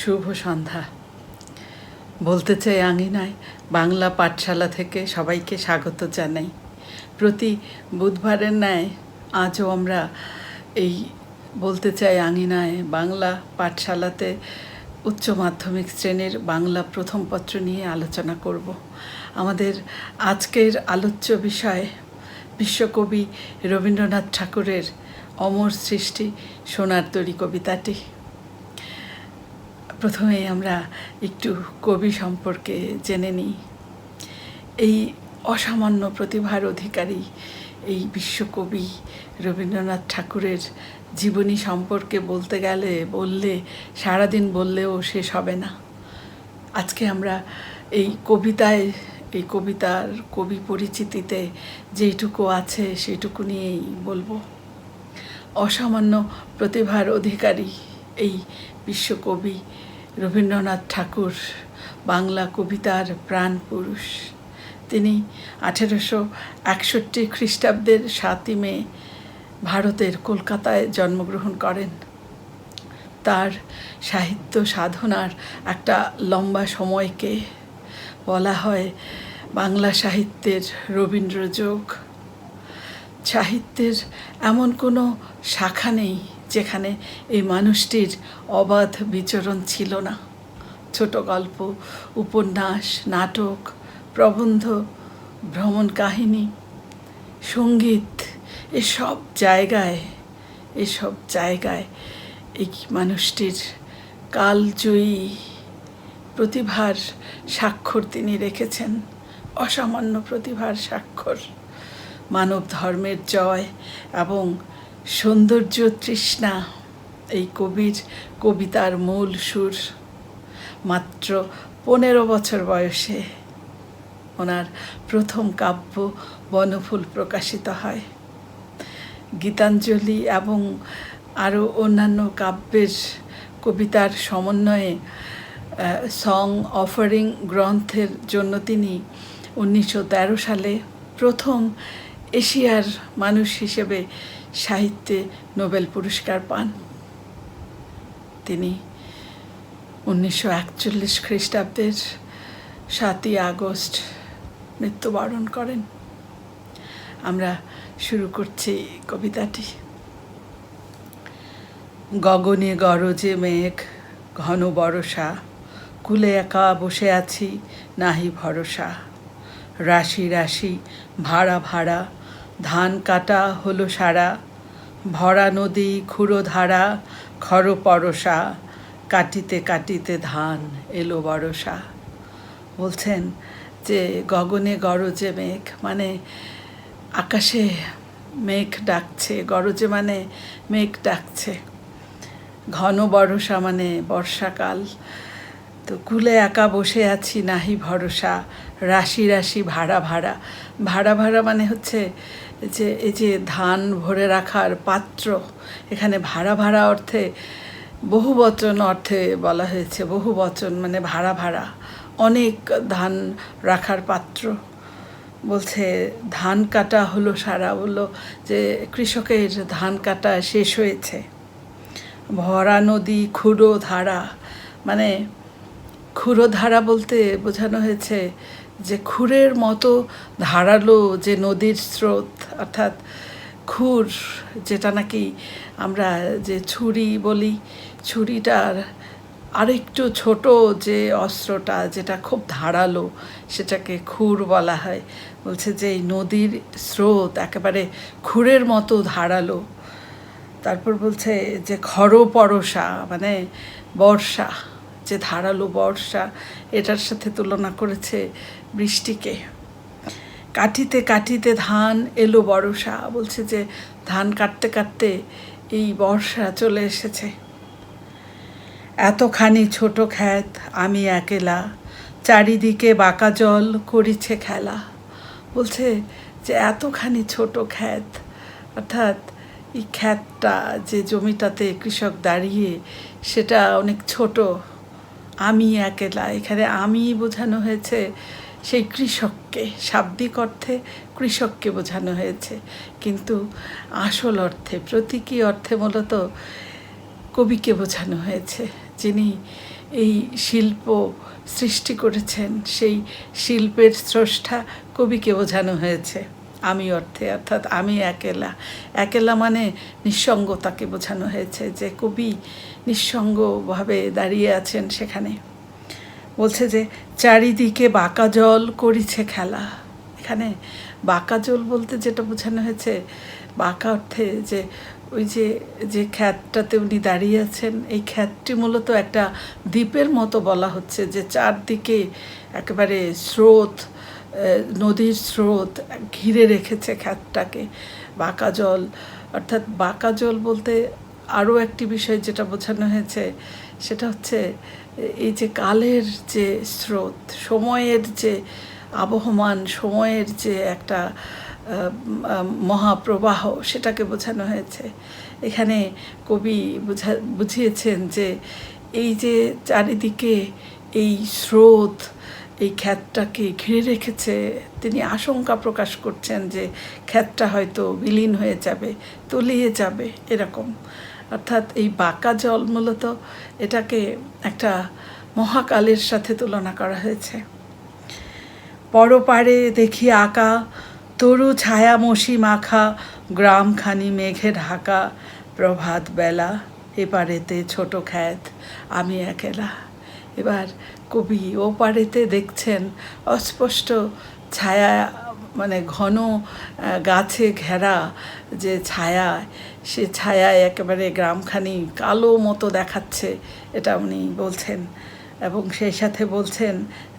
শুভ সন্ধ্যা। বলতে চাই আঙিনায় বাংলা পাঠশালা থেকে সবাইকে স্বাগত জানাই। প্রতি বুধবারের ন্যায় আজও আমরা এই বলতে চাই আঙিনায় বাংলা পাঠশালাতে উচ্চ মাধ্যমিক শ্রেণির বাংলা প্রথম পত্র নিয়ে আলোচনা করব। আমাদের আজকের আলোচ্য বিষয় বিশ্বকবি রবীন্দ্রনাথ ঠাকুরের অমর সৃষ্টি, সোনার তরী কবিতাটি। প্রথমে আমরা একটু কবি সম্পর্কে জেনে নিই। এই অসামান্য প্রতিভার অধিকারী এই বিশ্বকবি রবীন্দ্রনাথ ঠাকুরের জীবনী সম্পর্কে বলতে গেলে, বললে, সারাদিন বললেও শেষ হবে না। আজকে আমরা এই কবিতায়, এই কবিতার কবি পরিচিতিতে যেইটুকু আছে সেইটুকু নিয়েই বলব। অসামান্য প্রতিভার অধিকারী এই বিশ্বকবি রবীন্দ্রনাথ ঠাকুর, বাংলা কবিতার প্রাণ পুরুষ। তিনি আঠেরোশো একষট্টি খ্রিস্টাব্দের সাতই মে ভারতের কলকাতায় জন্মগ্রহণ করেন। তার সাহিত্য সাধনার একটা লম্বা সময়কে বলা হয় বাংলা সাহিত্যের রবীন্দ্রযোগ। সাহিত্যের এমন কোনো শাখা নেই যেখানে এই মানুষটির অবাধ বিচরণ ছিল না। ছোট গল্প, উপন্যাস, নাটক, প্রবন্ধ, ভ্রমণ কাহিনী, সংগীত, এসব জায়গায় এসব জায়গায় এই মানুষটির কালজয়ী প্রতিভার স্বাক্ষর তিনি রেখেছেন। অসামান্য প্রতিভার স্বাক্ষর। মানব ধর্মের জয় এবং সৌন্দর্য তৃষ্ণা, এই কবির, কবিতার মূল সুর। মাত্র পনেরো বছর বয়সে ওনার প্রথম কাব্য বনফুল প্রকাশিত হয়। গীতাঞ্জলি এবং আরও অন্যান্য কাব্যের কবিতার সমন্বয়ে সং অফারিং গ্রন্থের জন্য তিনি উনিশশো তেরো সালে প্রথম এশিয়ার মানুষ হিসেবে সাহিত্যে নোবেল পুরস্কার পান। তিনি উনিশশো একচল্লিশ খ্রিস্টাব্দের সাতই আগস্ট মৃত্যুবরণ করেন। আমরা শুরু করছি কবিতাটি। গগনে গরজে মেঘ, ঘন বরষা, কুলে একা বসে আছি, নাহি ভরসা। রাশি রাশি, ভাড়া ভাড়া ধান কাটা হলো সারা, ভরা নদী, খুঁড়ো ধারা খর পরশা, কাটিতে কাটিতে ধান এলো বরসা। বলছেন যে গগনে গরজে মেঘ মানে আকাশে মেঘ ডাকছে, গরজে মানে মেঘ ডাকছে। ঘন বরসা মানে বর্ষাকাল। তো কুলে একা বসে আছি, নাহি ভরসা, রাশি রাশি ভাড়া ভাড়া। ভাড়া ভাড়া মানে হচ্ছে যে, এই যে ধান ভরে রাখার পাত্র, এখানে ভাড়া ভাড়া অর্থে, বহু বচন অর্থে বলা হয়েছে, বহু বচন মানে ভাড়া ভাড়া, অনেক ধান রাখার পাত্র। বলছে, ধান কাটা হলো সারা, বলল যে কৃষকের ধান কাটা শেষ হয়েছে। ভরা নদী, খুঁড়ো ধারা মানে খুঁড়ো ধারা বলতে বোঝানো হয়েছে যে খুরের মতো ধারালো যে নদীর স্রোত, অর্থাৎ খুর যেটা নাকি আমরা যে ছুরি বলি, ছুরিটার আরেকটু ছোট যে অস্ত্রটা যেটা খুব ধারালো সেটাকে খুর বলা হয়। বলছে যে এই নদীর স্রোত একেবারে খুরের মতো ধারালো। তারপর বলছে যে খর পরশা মানে বর্ষা। যে ধারালো বর্ষা, এটার সাথে তুলনা করেছে বৃষ্টিকে। কাটিতে কাটিতে ধান এলো বর্ষা, বলছে যে ধান কাটতে কাটতে এই বর্ষা চলে এসেছে। এতখানি ছোট খ্যাত আমি একেলা, চারিদিকে বাঁকা জল করিছে খেলা। বলছে যে এতখানি ছোট খ্যাত, অর্থাৎ এই খ্যাতটা যে জমিটাতে কৃষক দাঁড়িয়ে, সেটা অনেক ছোট। আমি একেলা এখানে আমি বোঝানো হয়েছে। সেই কৃষককে, শাব্দিক অর্থে কৃষককে বোঝানো হয়েছে। কিন্তু আসল অর্থে, প্রতীকী অর্থে মূলত কবিকে বোঝানো হয়েছে। যিনি এই শিল্প সৃষ্টি করেছেন, সেই শিল্পের স্রষ্টা কবিকে বোঝানো হয়েছে। আমি অর্থে, অর্থাৎ আমি একেলা। একেলা মানে নিঃসঙ্গতাকে বোঝানো হয়েছে যে কবি নিঃসঙ্গভাবে দাঁড়িয়ে আছেন সেখানে। বলছে যে, চারিদিকে বাঁকা জল করিছে খেলা। এখানে বাঁকা জল বলতে যেটা বোঝানো হয়েছে, বাঁকা অর্থে যে ওই যে যে খ্যাতটাতে উনি দাঁড়িয়ে আছেন, এই খ্যাতটি মূলত একটা দ্বীপের মতো বলা হচ্ছে, যে চারদিকে একেবারে স্রোত নদীর স্রোত ঘিরে রেখেছে খ্যাতটাকে বাঁকা জল, অর্থাৎ বাঁকা জল বলতে আরও একটি বিষয় যেটা বোঝানো হয়েছে, সেটা হচ্ছে এই যে কালের যে স্রোত, সময়ের যে আবহমান, সময়ের যে একটা মহাপ্রবাহ, সেটাকে বোঝানো হয়েছে। এখানে কবি বুঝা, বুঝিয়েছেন যে এই যে চারিদিকে এই স্রোত, এই খ্যাতটাকে ঘিরে রেখেছে, তিনি আশঙ্কা প্রকাশ করছেন যে খ্যাতটা হয়তো বিলীন হয়ে যাবে, তলিয়ে যাবে, এরকম। অর্থাৎ এই বাঁকা জল মূলত এটাকে একটা মহাকালের সাথে তুলনা করা হয়েছে। পরপারে দেখি আঁকা, তরু ছায়া মশি মাখা, গ্রামখানি মেঘে ঢাকা, প্রভাত বেলা, এপারেতে ছোট খ্যাত, আমি একেলা। এবার কবি ও পারেতে দেখছেন অস্পষ্ট ছায়া মানে ঘন গাছে ঘেরা যে ছায়া সে ছায়ায় একেবারে গ্রামখানি কালো মতো দেখাচ্ছে, এটা উনি বলছেন। এবং সেই সাথে বলছেন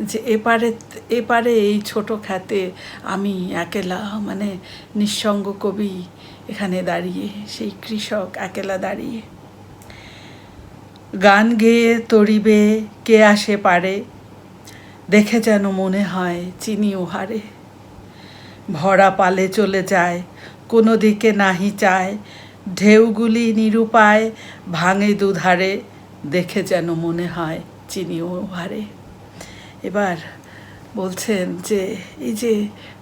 যে, এপারে এপারে এই ছোট খ্যাতে আমি একেলা মানে নিঃসঙ্গ কবি এখানে দাঁড়িয়ে, সেই কৃষক একেলা দাঁড়িয়ে। গান গেয়ে তরিবে, কে আসে পারে, দেখে যেন মনে হয় চিনি উহারে ভরা পালে চলে যায়, কোনো দিকে নাহি চায় ঢেউগুলি নিরুপায় ভাঙে দুধারে, দেখে যেন মনে হয় চিনিও উহারে এবার বলছেন যে, এই যে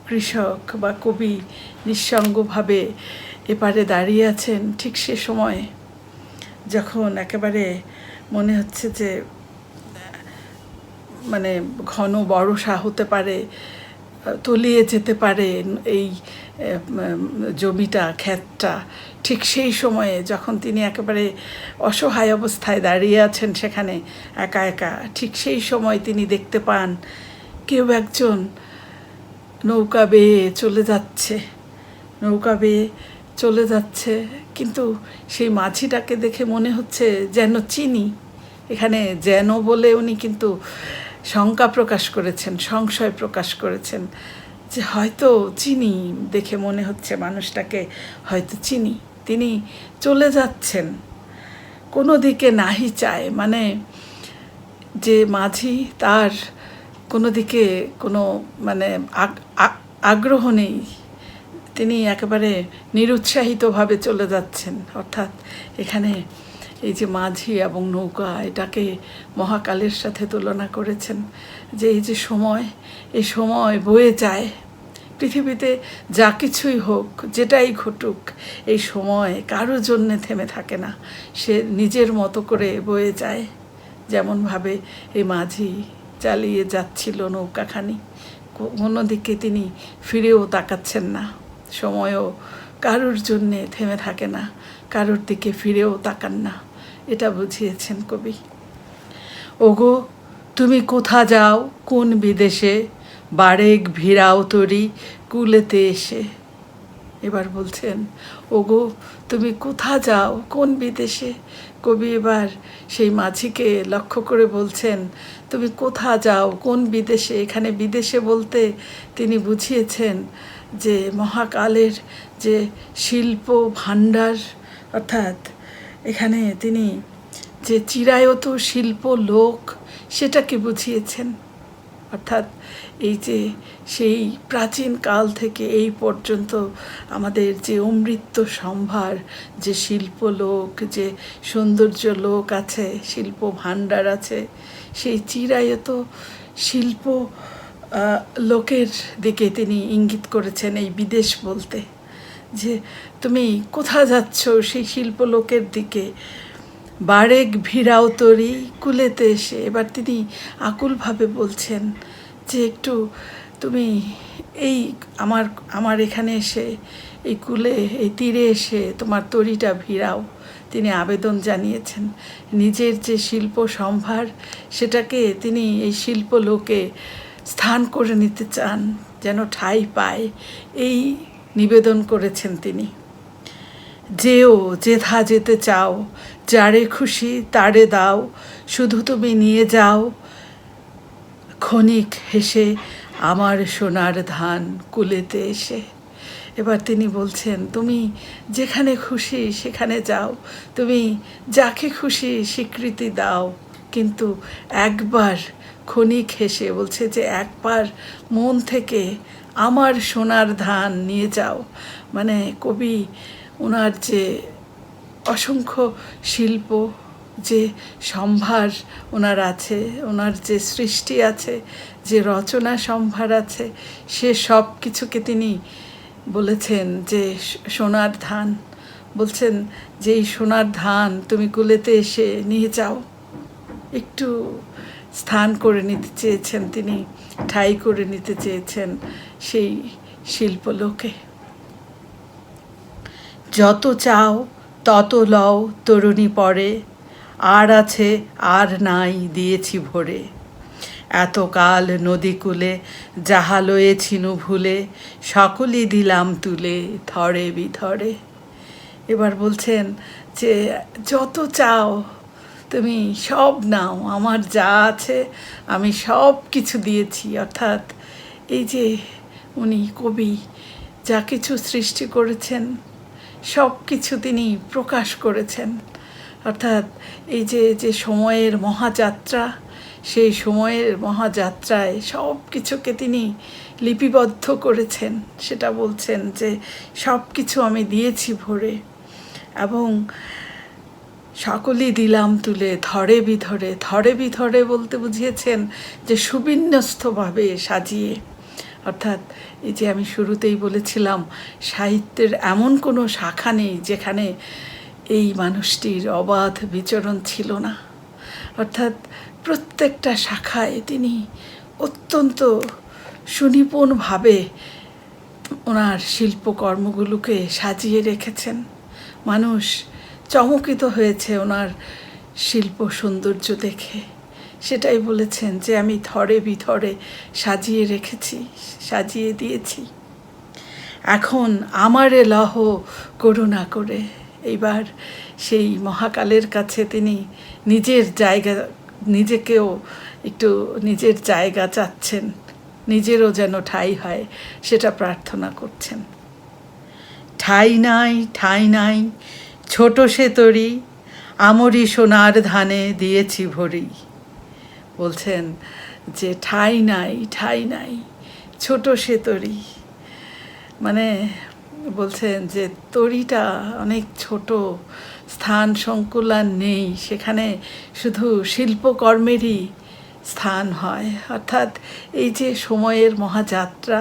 কৃষক বা কবি নিঃসঙ্গভাবে এপারে দাঁড়িয়ে আছেন, ঠিক সে সময় যখন একেবারে মনে হচ্ছে যে মানে ঘন বর্ষা হতে পারে তলিয়ে যেতে পারে এই জমিটা, ক্ষেতটা, ঠিক সেই সময়ে যখন তিনি একেবারে অসহায় অবস্থায় দাঁড়িয়ে আছেন সেখানে একা একা, ঠিক সেই সময় তিনি দেখতে পান কেউ একজন নৌকা বেয়ে চলে যাচ্ছে, নৌকা বেয়ে চলে যাচ্ছে, কিন্তু সেই মাঝিটাকে দেখে মনে হচ্ছে যেন চিনি, এখানে যেন বলে উনি কিন্তু শঙ্কা প্রকাশ করেছেন, সংশয় প্রকাশ করেছেন যে হয়তো চিনি দেখে মনে হচ্ছে মানুষটাকে হয়তো চিনি। তিনি চলে যাচ্ছেন। কোনো দিকে নাহি চায়। মানে যে মাঝি তার কোনো দিকে কোনো মানে আগ্রহ নেই। তিনি একেবারে নিরুৎসাহিতভাবে চলে যাচ্ছেন। অর্থাৎ এখানে এই যে মাঝি এবং নৌকা, এটাকে মহাকালের সাথে তুলনা করেছেন যে এই যে সময়, এই সময় বয়ে যায়। পৃথিবীতে যা কিছুই হোক, যেটাই ঘটুক, এই সময় কারও জন্যে থেমে থাকে না। সে নিজের মতো করে বয়ে যায়। যেমনভাবে এই মাঝি চালিয়ে যাচ্ছিল নৌকাখানি কোনো দিকে তিনি ফিরেও তাকাচ্ছেন না। সময়ও কারোর জন্যে থেমে থাকে না, কারোর দিকে ফিরেও তাকান না। এটা বুঝিয়েছেন কবি। ওগো, তুমি কোথা যাও, কোন বিদেশে? বারেক ভিড়াও তরি কুলেতে এসে। এবার বলছেন, ওগো, তুমি কোথা যাও, কোন বিদেশে? কবি এবার সেই মাঝিকে লক্ষ্য করে বলছেন, তুমি কোথা যাও, কোন বিদেশে? এখানে বিদেশে বলতে তিনি বুঝিয়েছেন যে মহাকালের যে শিল্প ভাণ্ডার, অর্থাৎ এখানে তিনি যে চিরায়ত শিল্প লোক, সেটাকে বুঝিয়েছেন। অর্থাৎ এই যে সেই প্রাচীন কাল থেকে এই পর্যন্ত আমাদের যে অমৃত সম্ভার, যে শিল্প লোক, যে সৌন্দর্য লোক আছে, শিল্প ভাণ্ডার আছে, সেই চিরায়ত শিল্প লোকের দিকে তিনি ইঙ্গিত করেছেন এই বিদেশ বলতে। যে তুমি কোথা যাচ্ছ সেই শিল্প লোকের দিকে? বারেক ভিড়াও তরি কুলেতে এসে। এবার তিনি আকুলভাবে বলছেন, যে একটু তুমি এই আমার আমার এখানে এসে, এই কুলে, এই তীরে এসে তোমার তরিটা ভিড়াও। তিনি আবেদন জানিয়েছেন। নিজের যে শিল্প সম্ভার, সেটাকে তিনি এই শিল্প লোকে স্থান করে নিতে চান, যেন ঠাঁই পায়। এই নিবেদন করেছেন তিনি। যেও যেথা যেতে চাও, যারে খুশি তারে দাও, শুধু তুমি নিয়ে যাও। ক্ষণিক হেসে আমার সোনার ধান কুলেতে এসে। এবার তিনি বলছেন, তুমি যেখানে খুশি সেখানে যাও, তুমি যাকে খুশি স্বীকৃতি দাও। কিন্তু একবার ক্ষণিক হেসে বলছে যে, একবার মন থেকে আমার সোনার ধান নিয়ে যাও। মানে কবি ওনার যে অসংখ্য শিল্প, যে সম্ভার ওনার আছে ওনার যে সৃষ্টি আছে, যে রচনা সম্ভার আছে, সে সব কিছুকে তিনি বলেছেন যে সোনার ধান। বলছেন যে এই সোনার ধান তুমি কুলেতে এসে নিয়ে যাও। একটু স্থান করে নিতে চেয়েছেন তিনি, ঠাই করে নিতে চেয়েছেন সেই শিল্পলোকে। যত চাও, তত লও, তরুণী পরে, আর আছে, আর নাই দিয়েছি ভরে। এতকাল নদীকূলে যাহা লয়েছিনু ভুলে, সকলই দিলাম তুলে থরে বিথরে এবার বলছেন যে, যত চাও তুমি সব নাও, আমার যা আছে আমি সব কিছু দিয়েছি। অর্থাৎ এই যে উনি কবি, যা কিছু সৃষ্টি করেছেন, সব কিছু তিনি প্রকাশ করেছেন। অর্থাৎ এই যে যে সময়ের মহাযাত্রা, সেই সময়ের মহাযাত্রায় সব কিছুকে তিনি লিপিবদ্ধ করেছেন। সেটা বলছেন যে, সব কিছু আমি দিয়েছি ভরে এবং সকলই দিলাম তুলে, ধরে বিধরে ধরে বিধরে বলতে বুঝিয়েছেন যে সুবিন্যস্তভাবে সাজিয়ে। অর্থাৎ এই যে আমি শুরুতেই বলেছিলাম, সাহিত্যের এমন কোনো শাখা নেই যেখানে এই মানুষটির অবাধ বিচরণ ছিল না। অর্থাৎ প্রত্যেকটা শাখায় তিনি অত্যন্ত সুনিপুণভাবে ওনার শিল্পকর্মগুলোকে সাজিয়ে রেখেছেন। মানুষ চমকিত হয়েছে ওনার শিল্প সৌন্দর্য দেখে। সেটাই বলেছেন যে আমি থরে বিথরে সাজিয়ে রেখেছি, সাজিয়ে দিয়েছি। এখন আমারে লহ করুণা করে। এইবার সেই মহাকালের কাছে তিনি নিজের জায়গা, নিজেকেও একটু নিজের জায়গা চাচ্ছেন, নিজেরও যেন ঠাই হয় সেটা প্রার্থনা করছেন। ঠাই নাই ঠাই নাই ছোট সে তরি, আমরি সোনার ধানে দিয়েছি ভরি। বলছেন যে, ঠাই নাই ঠাই নাই, ছোট সে তরি। মানে বলছেন যে, তরিটা অনেক ছোট, স্থান সংকুলান নেই, সেখানে শুধু শিল্পকর্মেরই স্থান হয়। অর্থাৎ এই যে সময়ের মহাযাত্রা,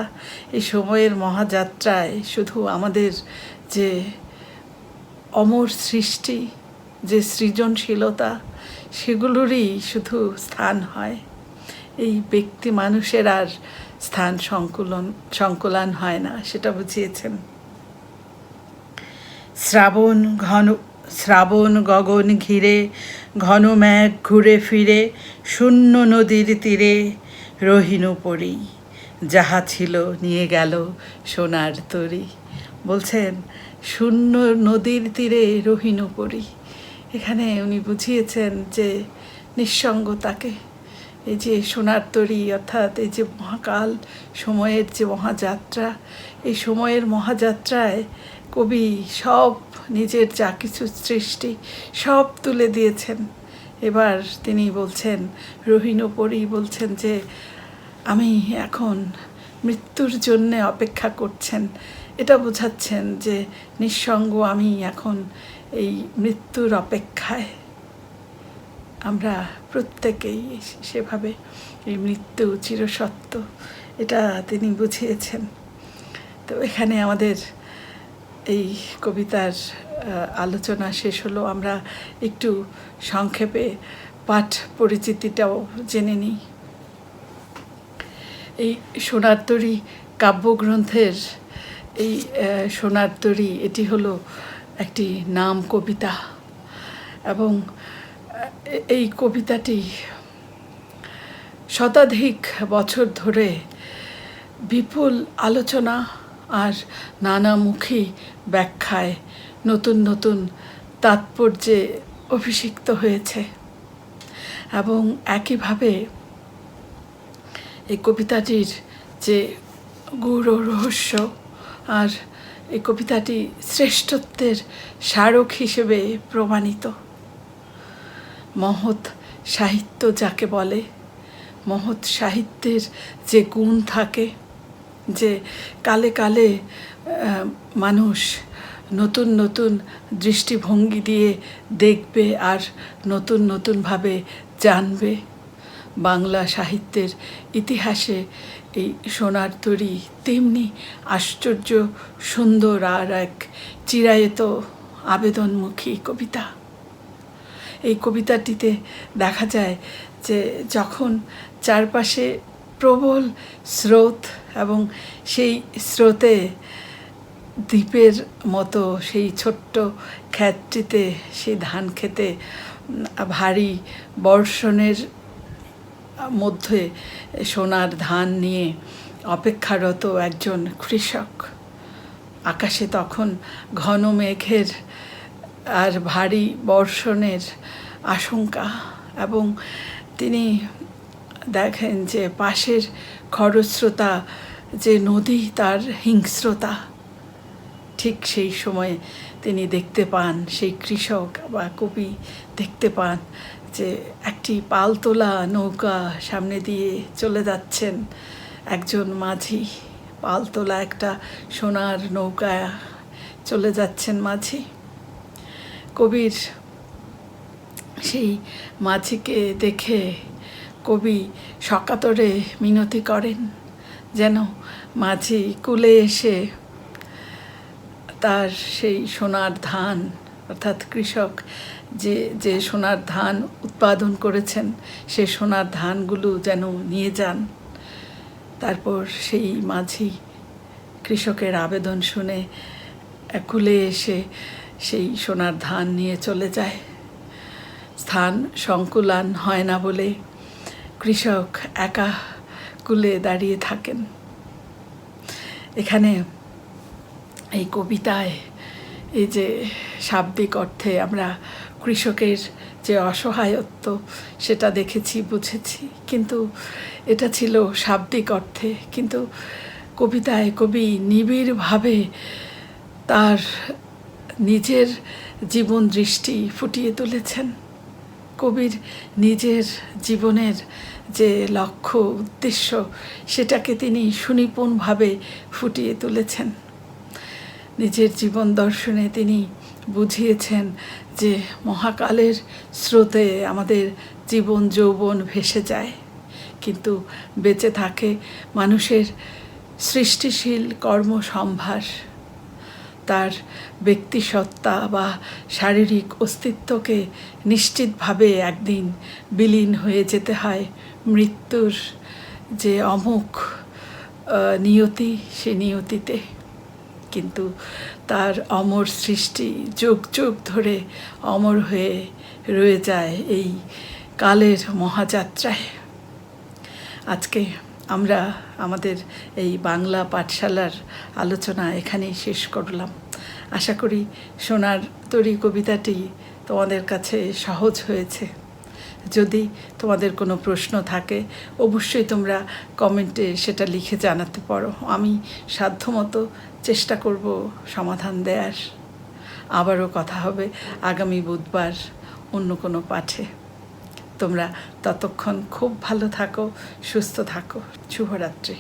এই সময়ের মহাযাত্রায় শুধু আমাদের যে অমর সৃষ্টি, যে সৃজনশীলতা, সেগুলোরই শুধু স্থান হয়। এই ব্যক্তি মানুষের আর স্থান সংকুলন, সংকুলান হয় না, সেটা বুঝিয়েছেন। শ্রাবণ ঘন, শ্রাবণ গগন ঘিরে, ঘন মেঘ ঘুরে ফিরে, শূন্য নদীর তীরে রহিনু পড়ি। যাহা ছিল নিয়ে গেল সোনার তরি। বলছেন শূন্য নদীর তীরে রহিনু পড়ি। এখানে উনি বুঝিয়েছেন যে নিঃসঙ্গতাকে, এই যে সোনার তরী অর্থাৎ এই যে মহাকাল সময়ের যে মহাযাত্রা, এই সময়ের মহাযাত্রায় কবি সব নিজের যা কিছু সৃষ্টি সব তুলে দিয়েছেন। এবার তিনি বলছেন রহিনপরি বলছেন যে, আমি এখন মৃত্যুর জন্যে অপেক্ষা করছেন। এটা বোঝাচ্ছেন যে নিঃসঙ্গ আমি এখন এই মৃত্যুর অপেক্ষায়। আমরা প্রত্যেকেই সেভাবে এই মৃত্যু চিরসত্য, এটা তিনি বুঝিয়েছেন। তো এখানে আমাদের এই কবিতার আলোচনা শেষ হলো। আমরা একটু সংক্ষেপে পাঠ পরিচিতিটাও জেনে নিই। এই সোনার তরী কাব্যগ্রন্থের এই সোনার তরী, এটি হলো একটি নাম কবিতা। এবং এই কবিতাটি শতাধিক বছর ধরে বিপুল আলোচনা আর নানামুখী ব্যাখ্যায় নতুন নতুন তাৎপর্যে অভিষিক্ত হয়েছে। এবং একইভাবে এই কবিতাটির যে গূঢ় রহস্য আর এই কবিতাটি শ্রেষ্ঠত্বের স্মারক হিসেবে প্রমাণিত। মহৎ সাহিত্য যাকে বলে, মহৎ সাহিত্যের যে গুণ থাকে, যে কালে কালে মানুষ নতুন নতুন দৃষ্টিভঙ্গি দিয়ে দেখবে আর নতুন নতুনভাবে জানবে। বাংলা সাহিত্যের ইতিহাসে এই সোনার তরী, তেমনি আশ্চর্য সুন্দর আর এক চিরায়ত আবেদনমুখী কবিতা। এই কবিতাটিতে দেখা যায় যে যখন চারপাশে প্রবল স্রোত এবং সেই স্রোতে দ্বীপের মতো সেই ছোট্ট খ্যাতটিতে সেই ধান খেতে ভারী বর্ষণের মধ্যে সোনার ধান নিয়ে অপেক্ষারত একজন কৃষক। আকাশে তখন ঘন মেঘের আর ভারী বর্ষণের আশঙ্কা এবং তিনি দেখেন যে পাশের খরস্রোতা যে নদী, তার হিংস্রতা, ঠিক সেই সময়ে তিনি দেখতে পান, সেই কৃষক বা কবি দেখতে পান যে একটি পালতোলা নৌকা সামনে দিয়ে চলে যাচ্ছেন একজন মাঝি। পালতোলা একটা সোনার নৌকা চলে যাচ্ছেন মাঝি। কবির সেই মাঝিকে দেখে কবি সকাতরে মিনতি করেন যেন মাঝি কুলে এসে তার সেই সোনার ধান অর্থাৎ কৃষক যে যে সোনার ধান উৎপাদন করেছেন, সে সোনার ধানগুলো যেন নিয়ে যান। তারপর সেই মাঝি কৃষকের আবেদন শুনে কুলে এসে সেই সোনার ধান নিয়ে চলে যায়। স্থান সংকুলান হয় না বলে কৃষক একা কুলে দাঁড়িয়ে থাকেন। এখানে এই কবিতায় এই যে শাব্দিক অর্থে আমরা কৃষকের যে অসহায়ত্ব, সেটা দেখেছি, বুঝেছি। কিন্তু এটা ছিল শাব্দিক অর্থে। কিন্তু কবিতায় কবি নিবিড়ভাবে তার নিজের জীবন দৃষ্টি ফুটিয়ে তুলেছেন। কবির নিজের জীবনের যে লক্ষ্য, উদ্দেশ্য, সেটাকে তিনি সুনিপুণভাবে ফুটিয়ে তুলেছেন। নিজের জীবন দর্শনে তিনি বুঝিয়েছেন যে মহাকালের স্রোতে আমাদের জীবন যৌবন ভেসে যায়। কিন্তু বেঁচে থাকে মানুষের সৃষ্টিশীল কর্মসম্ভার। তার ব্যক্তিসত্তা বা শারীরিক অস্তিত্বকে নিশ্চিতভাবে একদিন বিলীন হয়ে যেতে হয়। মৃত্যুর যে অমুক নিয়তি সে নিয়তিতে। কিন্তু তার অমর সৃষ্টি যুগ যুগ ধরে অমর হয়ে রয়ে যায় এই কালের মহাযাত্রায়। আজকে আমরা আমাদের এই বাংলা পাঠশালার আলোচনা এখানেই শেষ করলাম। আশা করি সোনার তরি কবিতাটি তোমাদের কাছে সহজ হয়েছে। যদি তোমাদের কোনো প্রশ্ন থাকে, অবশ্যই তোমরা কমেন্টে সেটা লিখে জানাতে পারো। আমি সাধ্যমতো চেষ্টা করব সমাধান দেয়ার। আবারও কথা হবে আগামী বুধবার অন্য কোনো পাঠে। তোমরা ততক্ষণ খুব ভালো থাকো, সুস্থ থাকো। শুভরাত্রি।